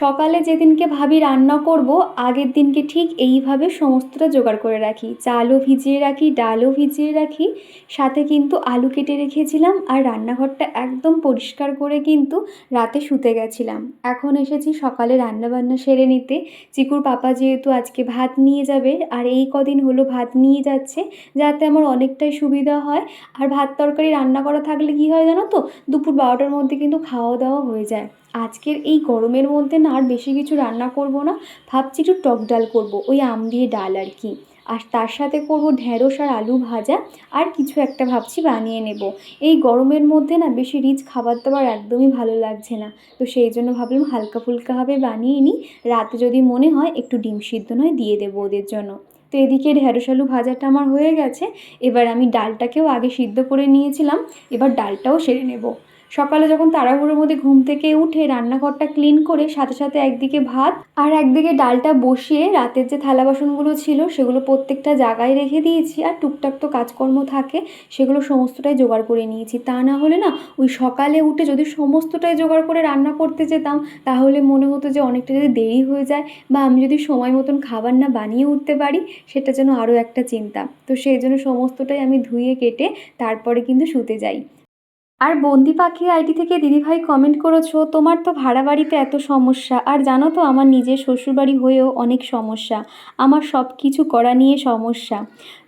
সকালে যেদিনকে ভাবি রান্না করব, আগের দিনকে ঠিক এইভাবে সমস্তটা জোগাড় করে রাখি। চালও ভিজিয়ে রাখি, ডালও ভিজিয়ে রাখি। সাথে কিন্তু আলু কেটে রেখেছিলাম আর রান্নাঘরটা একদম পরিষ্কার করে কিন্তু রাতে শুতে গেছিলাম। এখন এসেছি সকালে রান্নাবান্না সেরে নিতে। চিকুর পাপা যেহেতু আজকে ভাত নিয়ে যাবে আর এই কদিন হলো ভাত নিয়ে যাচ্ছে, যাতে আমার অনেকটাই সুবিধা হয়। আর ভাত তরকারি রান্না করা থাকলে কী হয় জানো তো? দুপুর বারোটার মধ্যে কিন্তু খাওয়া দাওয়া হয়ে যায়। আজকের এই গরমের মধ্যে না আর বেশি কিছু রান্না করব না, ভাবছি একটু টক ডাল করব, ওই আম দিয়ে ডাল আর কি। আর তার সাথে করব ঢ্যাঁড়স আর আলু ভাজা আর কিছু একটা ভাবছি বানিয়ে নেব। এই গরমের মধ্যে না বেশি রিচ খাবার দাবার একদমই ভালো লাগছে না। তো সেই জন্য ভাবলাম হালকা ফুলকাভাবে বানিয়ে নিই। রাতে যদি মনে হয় একটু ডিম সিদ্ধ নয় দিয়ে দেবো ওদের জন্য। তো এদিকে ঢ্যাঁড়স আলু ভাজাটা আমার হয়ে গেছে। এবার আমি ডালটাকেও আগে সিদ্ধ করে নিয়েছিলাম। এবার ডালটাও সেরে নেব। সকালে যখন তাড়াহুড়োর মধ্যে ঘুম থেকে উঠে রান্নাঘরটা ক্লিন করে সাথে সাথে একদিকে ভাত আর একদিকে ডালটা বসিয়ে রাতের যে থালা বাসনগুলো ছিল সেগুলো প্রত্যেকটা জায়গায় রেখে দিয়েছি আর টুকটাক তো কাজকর্ম থাকে, সেগুলো সমস্তটাই জোগাড় করে নিয়েছি। তা না হলে না ওই সকালে উঠে যদি সমস্তটাই জোগাড় করে রান্না করতে যেতাম, তাহলে মনে হতো যে অনেকটা যদি দেরি হয়ে যায় বা আমি যদি সময় মতন খাবার না বানিয়ে উঠতে পারি, সেটা যেন আরও একটা চিন্তা। তো সেই জন্য সমস্তটাই আমি ধুয়ে কেটে তারপরে কিন্তু শুতে যাই। আর বন্দি পাখি আইডি থেকে দিদিভাই কমেন্ট করেছ, তোমার তো ভাড়া বাড়িতে এত সমস্যা। আর জানো তো, আমার নিজের শ্বশুরবাড়ি হয়েও অনেক সমস্যা। আমার সব কিছু করা নিয়ে সমস্যা।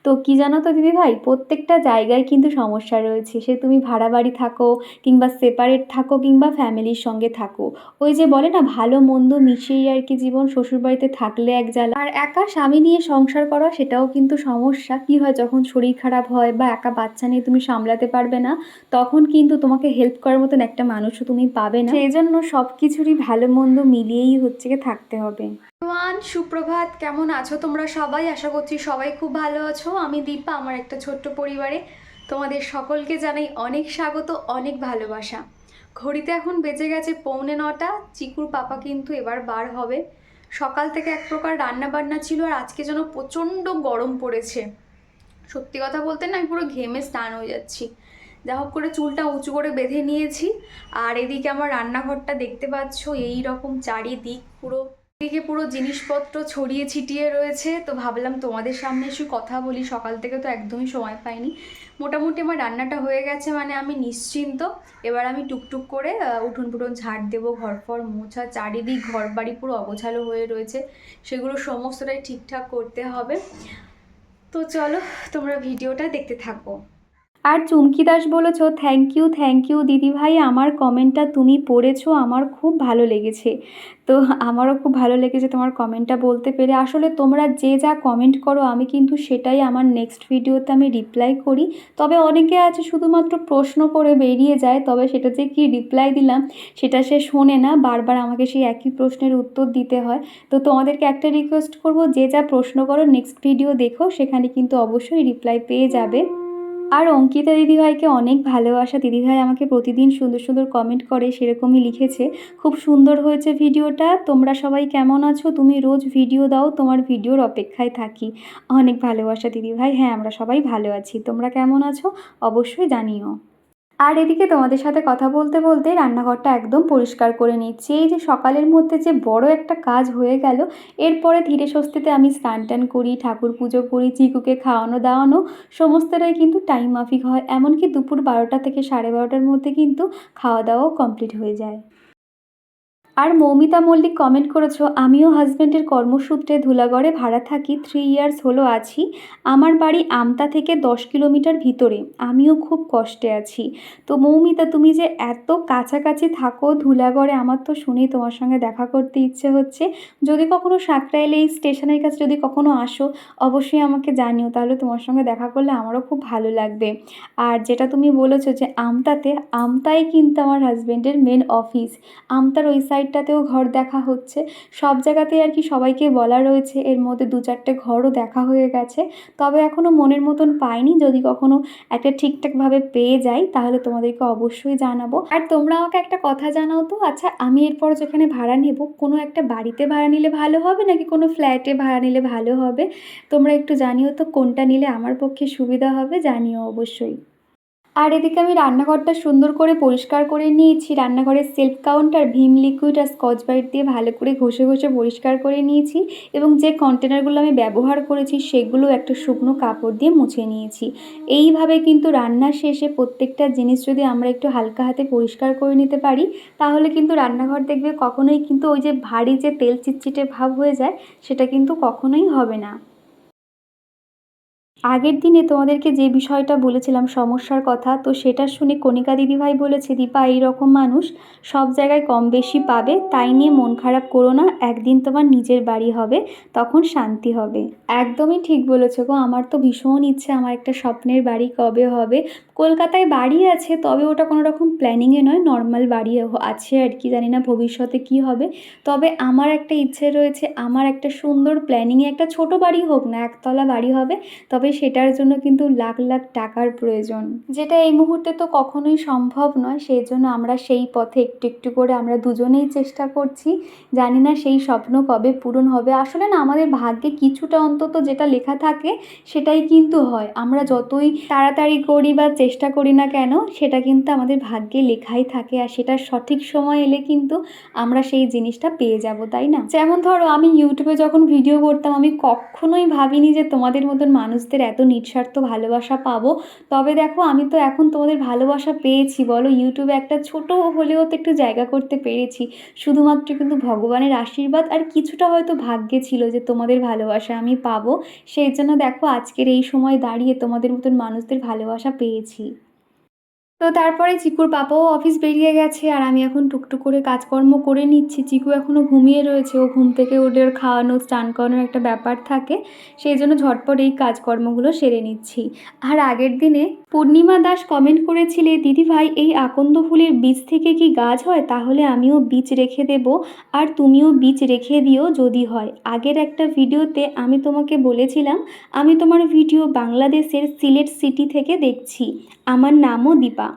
তো কী জানো তো দিদিভাই প্রত্যেকটা জায়গায় কিন্তু সমস্যা রয়েছে। সে তুমি ভাড়া বাড়ি থাকো কিংবা সেপারেট থাকো কিংবা ফ্যামিলির সঙ্গে থাকো। ওই যে বলে না, ভালো মন্দ মিশিয়েই আর কি জীবন শ্বশুরবাড়িতে থাকলে এক জ্বালা। আর একা স্বামী নিয়ে সংসার করা, সেটাও কিন্তু সমস্যা। কী হয়, যখন শরীর খারাপ হয় বা একা বাচ্চা নিয়ে তুমি সামলাতে পারবে না, তখন কিন্তু তোমাকে হেল্প করার মতন একটা মানুষও তুমি পাবে না। সেই জন্য সব কিছুরই ভালো মন্দ মিলিয়েই হচ্ছে থাকতে হবে। ওয়ান সুপ্রভাত, কেমন আছো তোমরা সবাই? আশা করছি সবাই খুব ভালো আছো। আমি দীপা, আমার একটা ছোট্ট পরিবারে। তোমাদের সকলকে জানাই অনেক স্বাগত, অনেক ভালোবাসা। ঘড়িতে এখন বেজে গেছে পৌনে নটা, চিকুর পাপা কিন্তু এবার বার হবে। সকাল থেকে এক প্রকার রান্না বান্না ছিল আর আজকে যেন প্রচণ্ড গরম পড়েছে। সত্যি কথা বলতে না, আমি পুরো ঘেমে স্নান হয়ে যাচ্ছি। যা হোক করে চুলটা উঁচু করে বেঁধে নিয়েছি। আর এদিকে আমার রান্নাঘরটা দেখতে পাচ্ছ, এই রকম চারিদিক পুরো এদিকে পুরো জিনিসপত্র ছড়িয়ে ছিটিয়ে রয়েছে, তো ভাবলাম তোমাদের সামনে একটু কথা বলি। সকাল থেকে তো একদমই সময় পাইনি। মোটামুটি আমার রান্নাটা হয়ে গেছে মানে আমি নিশ্চিন্ত। এবার আমি টুকটুক করে উঠুন উঠোন ফুটন ঝাড় দেবো ঘর ফর মোছা, চারিদিক ঘর বাড়ি পুরো অগোছালো হয়ে রয়েছে। সেগুলো সমস্তটাই ঠিকঠাক করতে হবে। তো চলো, তোমরা ভিডিওটা দেখতে থাকো। আর চুমকি দাস বলেছ থ্যাংক ইউ থ্যাংক ইউ দিদিভাই আমার কমেন্টটা তুমি পড়েছো, আমার খুব ভালো লেগেছে। তো আমারও খুব ভালো লেগেছে তোমার কমেন্টটা বলতে পেরে। আসলে তোমরা যে যা কমেন্ট করো, আমি কিন্তু সেটাই আমার নেক্সট ভিডিওতে আমি রিপ্লাই করি। তবে অনেকে আছে শুধুমাত্র প্রশ্ন করে বেরিয়ে যায়, তবে সেটা যে কী রিপ্লাই দিলাম, সেটা সে শোনে না। বারবার আমাকে সেই একই প্রশ্নের উত্তর দিতে হয়। তো তোমাদেরকে একটা রিকোয়েস্ট করব, যে যা প্রশ্ন করো নেক্সট ভিডিও দেখো, সেখানে কিন্তু অবশ্যই রিপ্লাই পেয়ে যাবে। আর অঙ্কিতা দিদিভাইকে অনেক ভালোবাসা। দিদিভাই আমাকে প্রতিদিন সুন্দর সুন্দর কমেন্ট করে, সেরকমই লিখেছে। খুব সুন্দর হয়েছে ভিডিওটা। তোমরা সবাই কেমন আছো? তুমি রোজ ভিডিও দাও, তোমার ভিডিওর অপেক্ষায় থাকি। অনেক ভালোবাসা দিদিভাই। হ্যাঁ আমরা সবাই ভালো আছি। তোমরা কেমন আছো? অবশ্যই জানিও। আর এদিকে তোমাদের সাথে কথা বলতে বলতে রান্নাঘরটা একদম পরিষ্কার করে নিচ্ছি। এই যে সকালের মধ্যে যে বড় একটা কাজ হয়ে গেল, এরপরে ধীরে স্বস্তিতে আমি স্নান টান করি, ঠাকুর পুজো করি, চিকুকে খাওয়ানো দাওয়ানো, সমস্তটাই কিন্তু টাইম মাফিক হয়। এমনকি দুপুর বারোটা থেকে সাড়ে বারোটার মধ্যে কিন্তু খাওয়া দাওয়াও কমপ্লিট হয়ে যায়। আর মৌমিতা মল্লিক কমেন্ট করেছ, আমিও হাজব্যান্ডের কর্মসূত্রে ধুলাগড়ে ভাড়া থাকি থ্রি ইয়ার্স হলো আছি। আমার বাড়ি আমতা থেকে দশ কিলোমিটার ভিতরে। আমিও খুব কষ্টে আছি। তো মৌমিতা, তুমি যে এত কাছাকাছি থাকো ধুলাগড়ে, আমার তো শুনেই তোমার সঙ্গে দেখা করতে ইচ্ছে হচ্ছে। যদি কখনো সাঁকরাইলে এই স্টেশনের কাছে যদি কখনো আসো, অবশ্যই আমাকে জানিও, তাহলে তোমার সঙ্গে দেখা করলে আমারও খুব ভালো লাগবে। আর যেটা তুমি বলেছ যে আমতাতে, আমতাই কিন্তু আমার হাজব্যান্ডের মেন অফিস আমতার ওই সাইডটাতেও ঘর দেখা হচ্ছে। সব জায়গাতেই আর কি সবাইকে বলা রয়েছে, এর মধ্যে দু চারটে ঘরও দেখা হয়ে গেছে। তবে এখনও মনের মতন পাইনি, যদি কখনো একটা ঠিকঠাকভাবে পেয়ে যাই, তাহলে তোমাদেরকে অবশ্যই জানাব। আর তোমরা আমাকে একটা কথা জানাও তো আচ্ছা আমি এরপর যেখানে ভাড়া নেব, কোনো একটা বাড়িতে ভাড়া নিলে ভালো হবে, নাকি কোনো ফ্ল্যাটে ভাড়া নিলে ভালো হবে? তোমরা একটু জানিও তো, কোনটা নিলে আমার পক্ষে সুবিধা হবে, জানিও অবশ্যই। আর এদিকে আমি রান্নাঘরটা সুন্দর করে পরিষ্কার করে নিয়েছি। রান্নাঘরের সেলফ কাউন্টার ভীম লিকুইড আর স্কচ ব্রাইট দিয়ে ভালো করে ঘষে ঘষে পরিষ্কার করে নিয়েছি এবং যে কন্টেনারগুলো আমি ব্যবহার করেছি সেগুলো একটা শুকনো কাপড় দিয়ে মুছে নিয়েছি। এইভাবে কিন্তু রান্নার শেষে প্রত্যেকটা জিনিস যদি আমরা একটু হালকা হাতে পরিষ্কার করে নিতে পারি, তাহলে কিন্তু রান্নাঘর দেখবে কখনোই কিন্তু ওই যে ভারী যে তেল চিটচিটে ভাব হয়ে যায়, সেটা কিন্তু কখনোই হবে না। আগের দিনে তোমাদেরকে যে বিষয়টা বলেছিলাম সমস্যার কথা, তো সেটা শুনে কণিকা দিদিভাই বলেছে, দীপা এই রকম মানুষ সব জায়গায় কম বেশি পাবে, তাই নিয়ে মন খারাপ করো না, একদিন তোমার নিজের বাড়ি হবে, তখন শান্তি হবে। একদমই ঠিক বলেছ গো, আমার তো ভীষণ ইচ্ছে আমার একটা স্বপ্নের বাড়ি কবে হবে। কলকাতায় বাড়ি আছে, তবে ওটা কোনো রকম প্ল্যানিংয়ে নয়, নর্মাল বাড়ি আছে আর কি, জানি না ভবিষ্যতে কি হবে। তবে আমার একটা ইচ্ছে রয়েছে, আমার একটা সুন্দর প্ল্যানিংয়ে একটা ছোট বাড়ি হোক না, একতলা বাড়ি হবে, তবে সেটার জন্য কিন্তু লাখ লাখ টাকার প্রয়োজন। যেটা এই মুহূর্তে তো কখনোই সম্ভব নয়, সেই জন্য আমরা সেই পথে একটু একটু করে আমরা দুজনেই চেষ্টা করছি। জানি না সেই স্বপ্ন কবে পূরণ হবে। আসলে না, আমাদের ভাগ্যে কিছুটা অন্তত যেটা লেখা থাকে সেটাই কিন্তু হয়। আমরা যতই তাড়াতাড়ি করি বা চেষ্টা করি না কেন, সেটা কিন্তু আমাদের ভাগ্যে লেখাই থাকে আর সেটার সঠিক সময় এলে কিন্তু আমরা সেই জিনিসটা পেয়ে যাব, তাই না? যেমন ধরো, আমি ইউটিউবে যখন ভিডিও করতাম, আমি কখনোই ভাবিনি যে তোমাদের মতন মানুষদের এত নিঃস্বার্থ ভালোবাসা পাবো। তবে দেখো, আমি তো এখন তোমাদের ভালোবাসা পেয়েছি, বলো। ইউটিউবে একটা ছোট হলেও তো একটু জায়গা করতে পেরেছি। শুধুমাত্র কিন্তু ভগবানের আশীর্বাদ আর কিছুটা হয়তো ভাগ্যে ছিল যে তোমাদের ভালোবাসা আমি পাবো। সেই জন্য দেখো, আজকের এই সময় দাঁড়িয়ে তোমাদের মতন মানুষদের ভালোবাসা পেয়েছি। তো তারপরে চিকুর পাপাও অফিস বেরিয়ে গেছে আর আমি এখন টুকটুক করে কাজকর্ম করে নিচ্ছি। চিকু এখনও ঘুমিয়ে রয়েছে, ও ঘুম থেকে ওদের খাওয়ানো, স্নান করানোর একটা ব্যাপার থাকে, সেই জন্য ঝটপট এই কাজকর্মগুলো সেরে নিচ্ছি। আর আগের দিনে পূর্ণিমা দাস কমেন্ট করেছিলে, দিদি ভাই, এই আকন্দ ফুলের বীজ থেকে কি গাছ হয়? তাহলে আমিও বীজ রেখে দেব আর তুমিও বীজ রেখে দিও যদি হয়। আগের একটা ভিডিওতে আমি তোমাকে বলেছিলাম, আমি তোমার ভিডিও বাংলাদেশের সিলেট সিটি থেকে দেখছি। আমার নামও দীপা।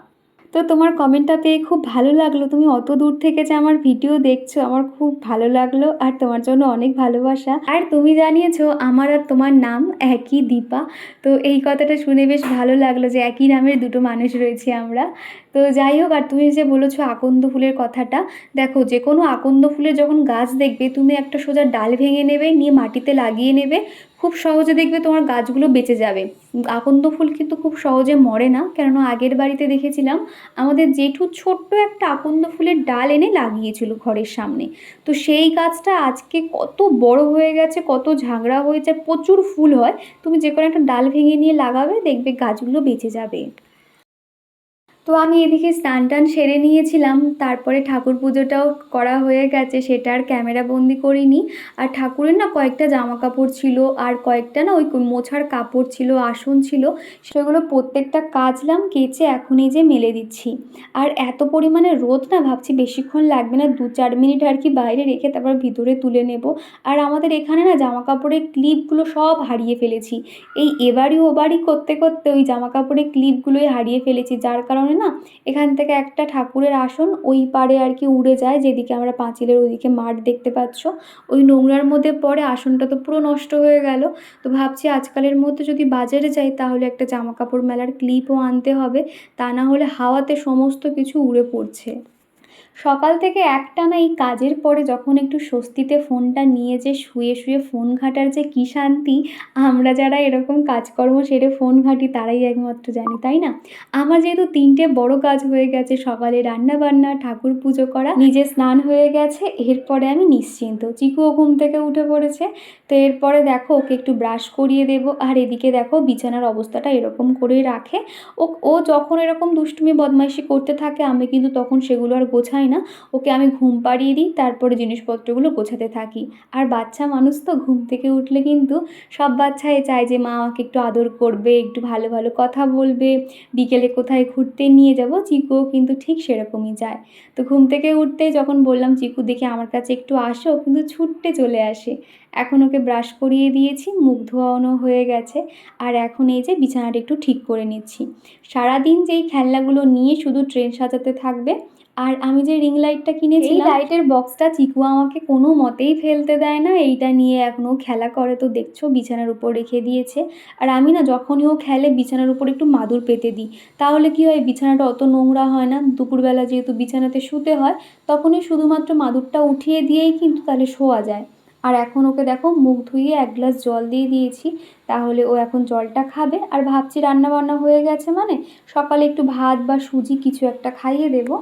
তো তোমার কমেন্টটা পেয়ে খুব ভালো লাগল। তুমি অত দূর থেকে যে আমার ভিডিও দেখছ, আমার খুব ভালো লাগল আর তোমার জন্য অনেক ভালোবাসা। আর তুমি জানিয়েছো আমার আর তোমার নাম একই দীপা। তো এই কথাটা শুনে বেশ ভালো লাগল যে একই নামের দুটো মানুষ রয়েছে আমরা। তো যাই হোক, আর তুমি যে বলেছ আকন্দ ফুলের কথাটা, দেখো যে কোনো আকন্দ ফুলের যখন গাছ দেখবে, তুমি একটা সোজা ডাল ভেঙে নেবে, নিয়ে মাটিতে লাগিয়ে নেবে। খুব সহজে দেখবে তোমার গাছগুলো বেঁচে যাবে। আকন্দ ফুল কিন্তু খুব সহজে মরে না, কেননা আগের বাড়িতে দেখেছিলাম আমাদের জেঠু ছোট্ট একটা আকন্দ ফুলের ডাল এনে লাগিয়েছিল ঘরের সামনে। তো সেই গাছটা আজকে কত বড় হয়ে গেছে, কত ঝাগড়া হয়েছে, প্রচুর ফুল হয়। তুমি যে কোনো একটা ডাল ভেঙে নিয়ে লাগাবে, দেখবে গাছগুলো বেঁচে যাবে। তো আমি এদিকে স্নান টান সেরে নিয়েছিলাম, তারপরে ঠাকুর পুজোটাও করা হয়ে গেছে, সেটা আর ক্যামেরা বন্দি করিনি। আর ঠাকুরের না কয়েকটা জামা কাপড় ছিল, আর কয়েকটা না ওই মোছার কাপড় ছিল, আসন ছিল, সেগুলো প্রত্যেকটা কাচলাম, কেচে এখনই যে মেলে দিচ্ছি। আর এত পরিমাণে রোদ না, ভাবছি বেশিক্ষণ লাগবে না দু চার মিনিট আর কি বাইরে রেখে তারপর ভিতরে তুলে নেব। আর আমাদের এখানে না জামা কাপড়ের ক্লিপগুলো সব হারিয়ে ফেলেছি। এই এবারই ওবারই করতে করতে ওই জামা কাপড়ের ক্লিপগুলোই হারিয়ে ফেলেছি, যার কারণে না? এখান থেকে একটা ঠাকুরের আসন ওই পারে আর কি উড়ে যায়, যেদিকে আমরা পাঁচিলের ওইদিকে মাঠ দেখতে পাচ্ছ। ওই নোংরার মধ্যে পরে আসনটা তো পুরো নষ্ট হয়ে গেল। তো ভাবছি আজকালের মধ্যে যদি বাজারে যাই, তাহলে একটা জামা কাপড় মেলার ক্লিপও আনতে হবে। তা না হলে হাওয়াতে সমস্ত কিছু উড়ে পড়ছে। সকাল থেকে একটানা এই কাজের পরে যখন একটু স্বস্তিতে ফোনটা নিয়ে যে শুয়ে শুয়ে ফোন ঘাঁটার যে কী শান্তি, আমরা যারা এরকম কাজকর্ম সেরে ফোন ঘাঁটি তারাই একমাত্র জানি, তাই না? আমার যেহেতু তিনটে বড় কাজ হয়ে গেছে, সকালে রান্না বান্না ঠাকুর পুজো করা, নিজে স্নান হয়ে গেছে, এরপরে আমি নিশ্চিন্ত। চিকুও ঘুম থেকে উঠে পড়েছে, তো এরপরে দেখো ওকে একটু ব্রাশ করিয়ে দেবো, আর এদিকে দেখো বিছানার অবস্থাটা এরকম করেই রাখে। ও ও যখন এরকম দুষ্টুমি, বদমাইশি করতে থাকে, আমি কিন্তু তখন সেগুলো আর গোছাই না, ওকে আমি ঘুম পাড়িয়ে দিই, তারপরে জিনিসপত্রগুলো গোছাতে থাকি। আর বাচ্চা মানুষ তো ঘুম থেকে উঠলে কিন্তু সব বাচ্চাই চায় যে, মা, আমাকে একটু আদর করবে, একটু ভালো ভালো কথা বলবে, বিকেলে কোথায় ঘুরতে নিয়ে যাব? চিকুও কিন্তু ঠিক সেরকমই যায় তো ঘুম থেকে উঠতেই যখন বললাম, চিকু, দেখে আমার কাছে একটু আসো কিন্তু ছুটতে চলে আসে। এখন ওকে ব্রাশ করিয়ে দিয়েছি, মুখ ধোয়ানো হয়ে গেছে, আর এখন এই যে বিছানাটা একটু ঠিক করে নিচ্ছি। সারাদিন যেই খেলনাগুলো নিয়ে শুধু ট্রেন সাজাতে থাকবে আর আমি যে রিং লাইটটা কিনেছি এই লাইটের বক্সটা চিকু আমাকে কোনো মতেই ফেলতে দেয় না। এইটা নিয়ে এখনও খেলা করে, তো দেখছ বিছানার উপর রেখে দিয়েছে। আর আমি না যখনই ও খেলে, বিছানার উপর একটু মাদুর পেতে দিই। তাহলে কি হয়, বিছানাটা অত নোংরা হয় না। দুপুরবেলা যেহেতু বিছানাতে শুতে হয়, তখনই শুধুমাত্র মাদুরটা উঠিয়ে দিয়েই কিন্তু তাহলে শোয়া যায়। আর এখন ওকে দেখো, মুখ ধুইয়ে এক গ্লাস জল দিয়ে দিয়েছি। তাহলে ও এখন জলটা খাবে। আর ভাবছি রান্না বান্না হয়ে গেছে মানে সকালে একটু ভাত বা সুজি কিছু একটা খাইয়ে দেবো।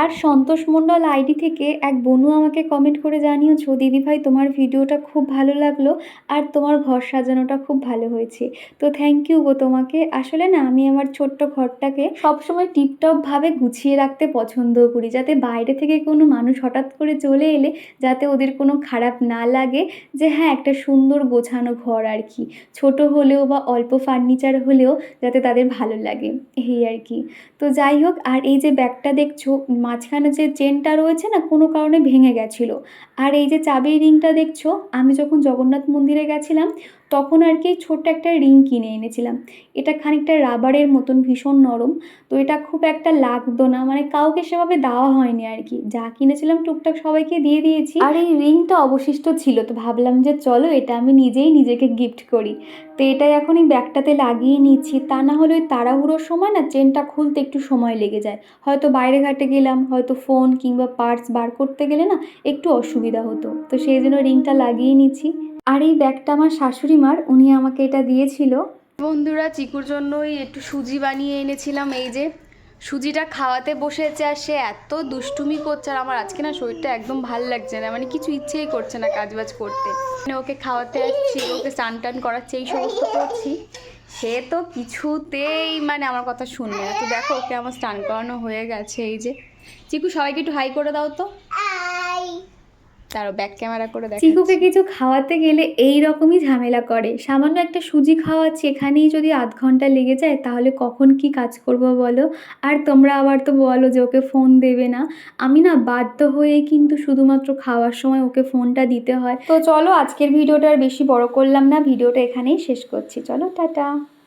আর সন্তোষ মণ্ডল আইডি থেকে এক বনু আমাকে কমেন্ট করে জানিয়েছো দিদিভাই তোমার ভিডিওটা খুব ভালো লাগল আর তোমার ঘর সাজানোটা খুব ভালো হয়েছে। তো থ্যাংক ইউ গো তোমাকে। আসলে না, আমি আমার ছোট্ট ঘরটাকে সবসময় টিপটপভাবে গুছিয়ে রাখতে পছন্দ করি, যাতে বাইরে থেকে কোনো মানুষ হঠাৎ করে চলে এলে যাতে ওদের কোনো খারাপ না লাগে যে হ্যাঁ একটা সুন্দর গোছানো ঘর আর কি। ছোট হলেও বা অল্প ফার্নিচার হলেও যাতে তাদের ভালো লাগে। এই আর কি। তো যাই হোক, আর এই যে ব্যাগটা দেখছ মাঝখানে যে চেনটা রয়েছে না, কোনো কারণে ভেঙে গেছিল। আর এই যে চাবি রিংটা দেখছ, আমি যখন জগন্নাথ মন্দিরে গেছিলাম তখন আর কি ছোট্ট একটা রিং কিনে এনেছিলাম। এটা খানিকটা রাবারের মতন ভীষণ নরম, তো এটা খুব একটা লাগতো না মানে কাউকে সেভাবে দেওয়া হয়নি আর কি। যা কিনেছিলাম টুকটাক সবাইকে দিয়ে দিয়েছি। আর এই রিংটা অবশিষ্ট ছিল, তো ভাবলাম যে চলো এটা আমি নিজেই নিজেকে গিফট করি। তো এটা এখন এই ব্যাগটাতে লাগিয়ে নিচ্ছি, তা না হলে ওই তাড়াহুড়োর সময় না চেনটা খুলতে একটু সময় লেগে যায়। হয়তো বাইরে ঘাটে গেলাম, হয়তো ফোন কিংবা পার্স বার করতে গেলে না একটু অসুবিধা হতো। তো সেই জন্য রিংটা লাগিয়ে নিচ্ছি। আর এই ব্যাগটা আমার শাশুড়ি মার উনি আমাকে এটা দিয়েছিল। বন্ধুরা, চিকুর জন্যই একটু সুজি বানিয়ে এনেছিলাম। এই যে, সুজিটা খাওয়াতে বসেছে আর সে এত দুষ্টুমি করছে আর আমার আজকে না শরীরটা একদম ভালো লাগছে না মানে কিছু ইচ্ছেই করছে না কাজবাজ করতে। মানে ওকে খাওয়াতে আসছি, ওকে স্নান টান করাচ্ছি, এই সমস্ত করছি। সে তো কিছুতেই মানে আমার কথা শুনবে না। তো দেখো, ওকে আমার স্নান করানো হয়ে গেছে। এই যে, চিকু সবাইকে একটু হাই করে দাও তো। তারও ব্যাক ক্যামেরা করে দেখো চিকুকে কিছু খাওয়াতে গেলে এই রকমই ঝামেলা করে। সামান্য একটা সুজি খাওয়াচ্ছি, এখানেই যদি আধ ঘণ্টা লেগে যায়, তাহলে কখন কি কাজ করব বলো? আর তোমরা আবার তো বলো যে ওকে ফোন দেবে না। আমি না বাধ্য হয়ে কিন্তু শুধুমাত্র খাওয়ার সময় ওকে ফোনটা দিতে হয়। তো চলো আজকের ভিডিওটা আর বেশি বড় করলাম না, ভিডিওটা এখানেই শেষ করছি। চলো, টাটা।